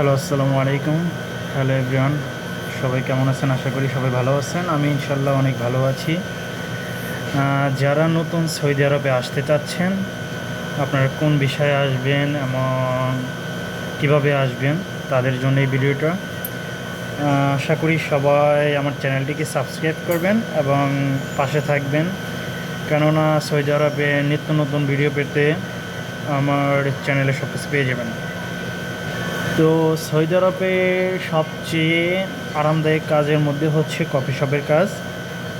Hello, আসসালামু আলাইকুম। Hello everyone, সবাই কেমন আছেন? আশা করি সবাই ভালো আছেন। আমি ইনশাল্লাহ অনেক ভালো আছি। যারা নতুন সৌদি আরবে আসতে চাচ্ছেন, আপনারা কোন বিষয়ে আসবেন এবং কীভাবে আসবেন, তাদের জন্য এই ভিডিওটা। আশা করি সবাই আমার চ্যানেলটিকে সাবস্ক্রাইব করবেন এবং পাশে থাকবেন। কেননা সৌদি আরবে নিত্য নতুন ভিডিও পেতে আমার চ্যানেলে সব কিছু পেয়ে যাবেন। তো সৌদি আরবে সবচেয়ে আরামদায়ক কাজের মধ্যে হচ্ছে কফি শপের কাজ।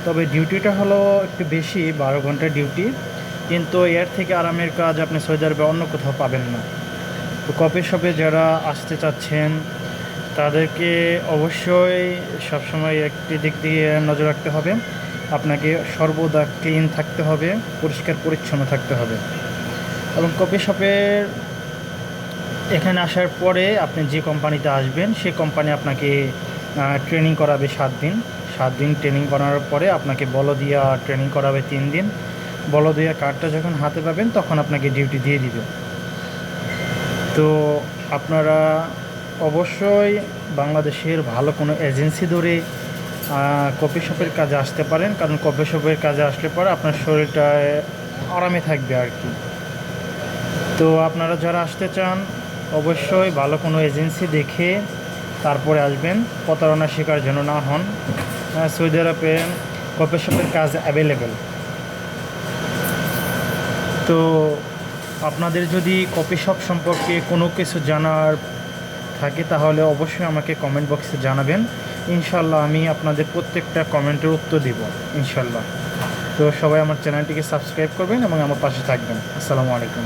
তবে ডিউটিটা হলো একটু বেশি, বারো ঘণ্টা ডিউটি। কিন্তু এর থেকে আরামের কাজ আপনি সৌদি আরবে অন্য কোথাও পাবেন না। তো কফি শপে যারা আসতে চাচ্ছেন, তাদেরকে অবশ্যই সবসময় একটি দিক দিয়ে নজর রাখতে হবে। আপনাকে সর্বদা ক্লিন থাকতে হবে, পরিষ্কার পরিচ্ছন্ন থাকতে হবে। এবং কফি শপের এখানে আসার পরে আপনি যে কোম্পানিতে আসবেন, সে কোম্পানি আপনাকে ট্রেনিং করাবে সাত দিন। সাত দিন ট্রেনিং করানোর পরে আপনাকে বল বলদিয়া ট্রেনিং করাবে তিন দিন। বল বলদিয়া কার্ডটা যখন হাতে পাবেন, তখন আপনাকে ডিউটি দিয়ে দিবে। তো আপনারা অবশ্যই বাংলাদেশের ভালো কোনো এজেন্সি ধরে কফি শপের কাজে আসতে পারেন। কারণ কফি শপের কাজে আসলে পরে আপনার শরীরটা আরামে থাকবে আর কি। তো আপনারা যারা আসতে চান অবশ্যই ভালো কোনো এজেন্সি দেখে তারপরে আসবেন প্রতারণার শিকার যেন না হন। সৌদি আরবে শপের কাজ অ্যাভেলেবেল তো আপনাদের যদি কফি শপ সম্পর্কে কোনো কিছু জানার থাকে, তাহলে অবশ্যই আমাকে কমেন্ট বক্সে জানাবেন। ইনশাল্লাহ আমি আপনাদের প্রত্যেকটা কমেন্টের উত্তর দিব, ইনশাল্লাহ। তো সবাই আমার চ্যানেলটিকে সাবস্ক্রাইব করবেন এবং আমার পাশে থাকবেন। আসসালামু আলাইকুম।